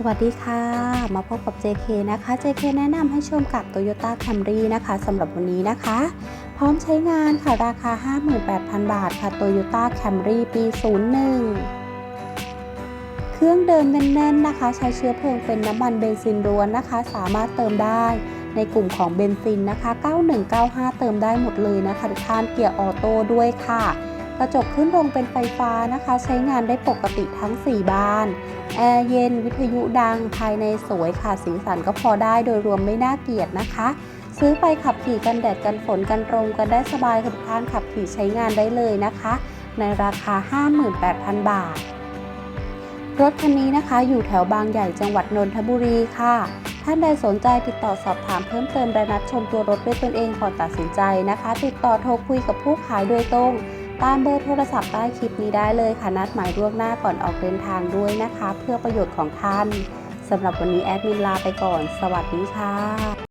สวัสดีค่ะ มาพบกับ JK นะคะ JK แนะนำให้ชมกับ Toyota Camry นะคะสำหรับวันนี้นะคะ พร้อมใช้งานค่ะราคา 58,000 บาทค่ะ Toyota Camry ปี 01 เครื่องเดิมแน่นๆนะคะ ใช้เชื้อเพลิงเป็นน้ำมันเบนซินล้วนนะคะ สามารถเติมได้ในกลุ่มของเบนซินนะคะ 9195 เติมได้หมดเลยนะคะทุกท่านเกียร์ออโต้ด้วยค่ะ กระจกขึ้นลงเป็นไฟฟ้านะคะ ใช้งานได้ปกติทั้ง 4 บาน แอร์เย็นวิทยุดังภายในสวยค่ะสีสันก็พอได้โดยรวมไม่น่าเกลียดนะคะ ซื้อไปขับขี่กันแดดกันฝนกันตรงกันได้สบายค่ะทุกท่านขับขี่ใช้งานได้เลยนะคะ ในราคา 58,000 บาท รถคันนี้นะคะ อยู่แถวบางใหญ่จังหวัดนนทบุรีค่ะท่านใดสนใจติดต่อสอบถามเพิ่มเติมและนัดชมตัวรถด้วยตนเองก่อนตัดสินใจนะคะ ติดต่อโทรคุยกับผู้ขายโดยตรง ตามเบอร์โทรศัพท์ใต้คลิปนี้ได้เลยค่ะ นัดหมายล่วงหน้าก่อนออกเดินทางด้วยนะคะ เพื่อประโยชน์ของท่านสำหรับวันนี้แอดมินลาไปก่อน สวัสดีค่ะ